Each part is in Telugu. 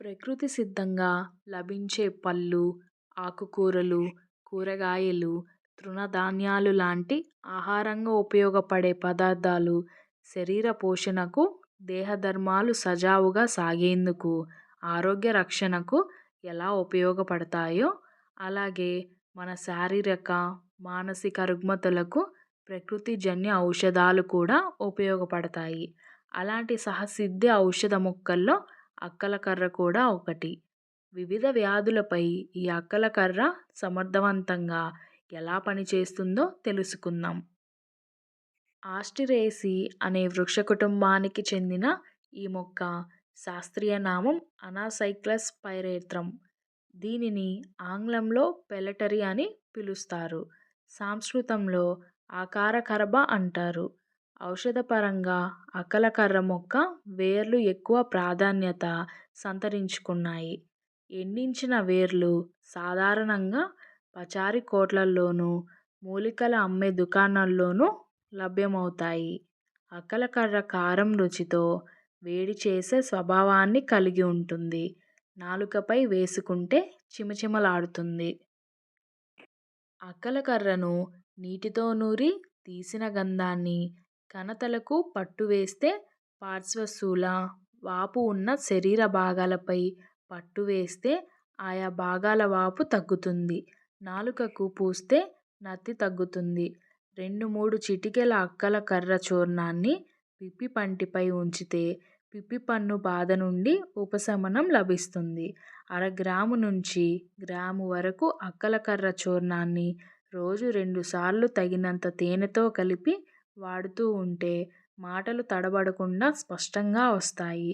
ప్రకృతి సిద్ధంగా లభించే పళ్ళు ఆకుకూరలు కూరగాయలు తృణధాన్యాలు లాంటి ఆహారంగా ఉపయోగపడే పదార్థాలు శరీర పోషణకు దేహధర్మాలు సజావుగా సాగేందుకు ఆరోగ్య రక్షణకు ఎలా ఉపయోగపడతాయో అలాగే మన శారీరక మానసిక రుగ్మతలకు ప్రకృతి జన్య ఔషధాలు కూడా ఉపయోగపడతాయి. అలాంటి సహసిద్ధి ఔషధ మొక్కల్లో అక్కలకర్ర కూడా ఒకటి. వివిధ వ్యాధులపై ఈ అక్కలకర్ర సమర్థవంతంగా ఎలా పనిచేస్తుందో తెలుసుకుందాం. ఆస్టిరేసి అనే వృక్ష కుటుంబానికి చెందిన ఈ మొక్క శాస్త్రీయ నామం అనాసైక్లస్ పైరేత్రం. దీనిని ఆంగ్లంలో పెలటరీ అని పిలుస్తారు. సంస్కృతంలో ఆకారకర్బ అంటారు. ఔషధపరంగా అకలకర్ర మొక్క వేర్లు ఎక్కువ ప్రాధాన్యత సంతరించుకున్నాయి. ఎండించిన వేర్లు సాధారణంగా పచారీ కొట్లలోనూ మూలికలు అమ్మే దుకాణాల్లోనూ లభ్యమవుతాయి. అకలకర్ర కారం రుచితో వేడి చేసే స్వభావాన్ని కలిగి ఉంటుంది. నాలుకపై వేసుకుంటే చిమచిమలాడుతుంది. అక్కలకర్రను నీటితో నూరి తీసిన గంధాన్ని కణతలకు పట్టు వేస్తే పార్శ్వశూల వాపు ఉన్న శరీర భాగాలపై పట్టు వేస్తే ఆయా భాగాల వాపు తగ్గుతుంది. నాలుకకు పూస్తే నత్తి తగ్గుతుంది. రెండు మూడు చిటికెల అక్కల కర్ర చూర్ణాన్ని పిప్పి పంటిపై ఉంచితే పిప్పి పన్ను బాధ నుండి ఉపశమనం లభిస్తుంది. అర గ్రాము నుంచి గ్రాము వరకు అక్కలకర్ర చూర్ణాన్ని రోజు రెండుసార్లు తగినంత తేనెతో కలిపి వాడుతూ ఉంటే మాటలు తడబడకుండా స్పష్టంగా వస్తాయి.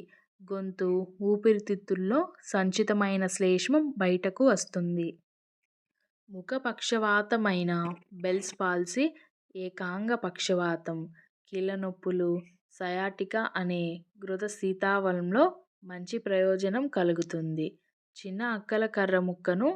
గొంతు ఊపిరితిత్తుల్లో సంచితమైన శ్లేష్మం బయటకు వస్తుంది. ముఖ పక్షవాతమైన బెల్స్ పాల్సీ ఏకాంగ పక్షవాతం కీళ్ళ నొప్పులు సయాటికా అనే ఘృతశీతలంలో మంచి ప్రయోజనం కలుగుతుంది. చిన్న అక్కల కర్ర ముక్కను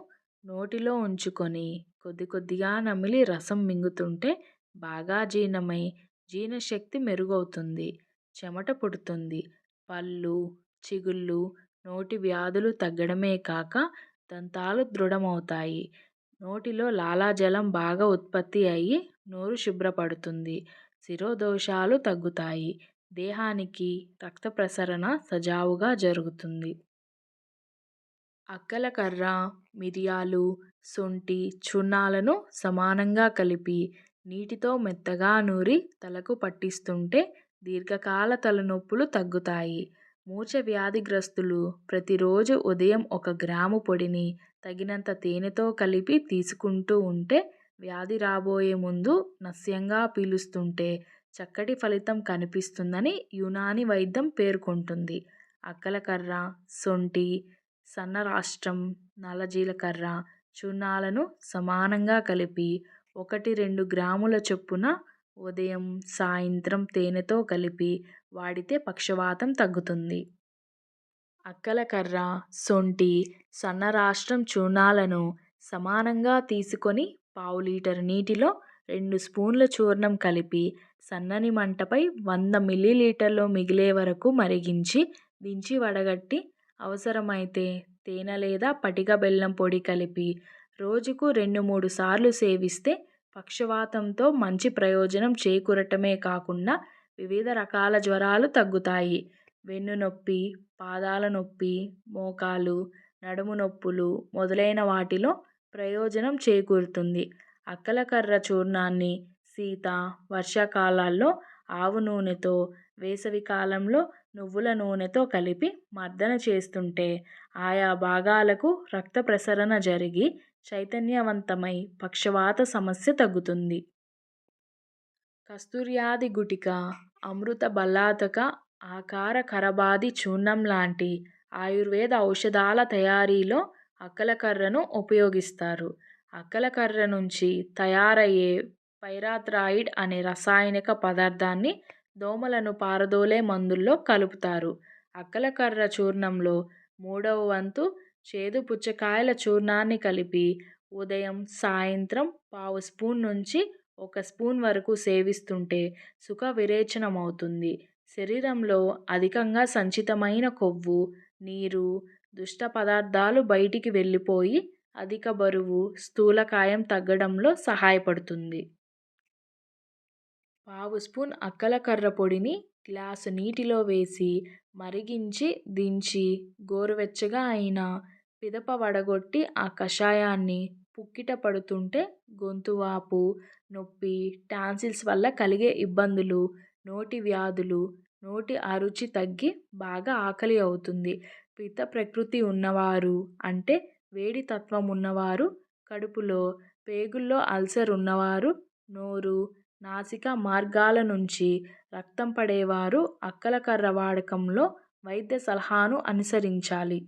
నోటిలో ఉంచుకొని కొద్ది కొద్దిగా నమిలి రసం మింగుతుంటే బాగా జీర్ణమై జీర్ణశక్తి మెరుగవుతుంది. చెమట పుడుతుంది. పళ్ళు చిగుళ్ళు నోటి వ్యాధులు తగ్గడమే కాక దంతాలు దృఢమవుతాయి. నోటిలో లాలాజలం బాగా ఉత్పత్తి అయ్యి నోరు శుభ్రపడుతుంది. శిరోదోషాలు తగ్గుతాయి. దేహానికి రక్త ప్రసరణ సజావుగా జరుగుతుంది. అక్కలకర్ర మిరియాలు శొంఠి చూర్ణాలను సమానంగా కలిపి నీటితో మెత్తగా నూరి తలకు పట్టిస్తుంటే దీర్ఘకాల తలనొప్పులు తగ్గుతాయి. మూర్ఛ వ్యాధిగ్రస్తులు ప్రతిరోజు ఉదయం ఒక గ్రాము పొడిని తగినంత తేనెతో కలిపి తీసుకుంటూ ఉంటే వ్యాధి రాబోయే ముందు నస్యంగా పీలుస్తుంటే చక్కటి ఫలితం కనిపిస్తుందని యునాని వైద్యం పేర్కొంటుంది. అక్కలకర్ర సొంటి సన్నరాష్ట్రం నల్ల జీలకర్ర చూర్ణాలను సమానంగా కలిపి ఒకటి రెండు గ్రాముల చొప్పున ఉదయం సాయంత్రం తేనెతో కలిపి వాడితే పక్షవాతం తగ్గుతుంది. అక్కలకర్ర శొంఠి సన్నరాష్ట్రం చూర్ణాలను సమానంగా తీసుకొని పావు లీటర్ నీటిలో రెండు స్పూన్ల చూర్ణం కలిపి సన్నని మంటపై వంద మిల్లీలీటర్లు మిగిలే వరకు మరిగించి దించి వడగట్టి అవసరమైతే తేనె లేదా పటిక బెల్లం పొడి కలిపి రోజుకు రెండు మూడు సార్లు సేవిస్తే పక్షవాతంతో మంచి ప్రయోజనం చేకూరటమే కాకుండా వివిధ రకాల జ్వరాలు తగ్గుతాయి. వెన్నునొప్పి పాదాల నొప్పి మోకాలు నడుము నొప్పులు మొదలైన వాటిలో ప్రయోజనం చేకూరుతుంది. అక్కలకర్ర చూర్ణాన్ని శీత వర్షాకాలాల్లో ఆవు నూనెతో వేసవికాలంలో నువ్వుల నూనెతో కలిపి మర్దన చేస్తుంటే ఆయా భాగాలకు రక్త ప్రసరణ జరిగి చైతన్యవంతమై పక్షవాత సమస్య తగ్గుతుంది. కస్తూర్యాది గుటిక అమృత బలాతక ఆకార కరబాది చూర్ణం లాంటి ఆయుర్వేద ఔషధాల తయారీలో అక్కలకర్రను ఉపయోగిస్తారు. అక్కలకర్ర నుంచి తయారయ్యే పైరాథ్రాయిడ్ అనే రసాయనిక పదార్థాన్ని దోమలను పారదోలే మందుల్లో కలుపుతారు. అక్కలకర్ర చూర్ణంలో మూడవ వంతు చేదు పుచ్చకాయల చూర్ణాన్ని కలిపి ఉదయం సాయంత్రం పావు స్పూన్ నుంచి ఒక స్పూన్ వరకు సేవిస్తుంటే సుఖ విరేచనం అవుతుంది శరీరంలో అధికంగా సంచితమైన కొవ్వు నీరు దుష్ట పదార్థాలు బయటికి వెళ్ళిపోయి అధిక బరువు స్థూలకాయం తగ్గడంలో సహాయపడుతుంది. పావు స్పూన్ అక్కల కర్ర పొడిని గ్లాసు నీటిలో వేసి మరిగించి దించి గోరువెచ్చగా అయిన పిదప వడగొట్టి ఆ కషాయాన్ని పుక్కిట పడుతుంటే గొంతు వాపు నొప్పి టాన్సిల్స్ వల్ల కలిగే ఇబ్బందులు నోటి వ్యాధులు నోటి అరుచి తగ్గి బాగా ఆకలి అవుతుంది. పిత్త ప్రకృతి ఉన్నవారు అంటే వేడి తత్వం ఉన్నవారు కడుపులో పేగుల్లో అల్సర్ ఉన్నవారు నోరు నాసిక మార్గాల నుంచి రక్తం పడేవారు అక్కల కర్ర వాడకంలో వైద్య సలహాను అనుసరించాలి.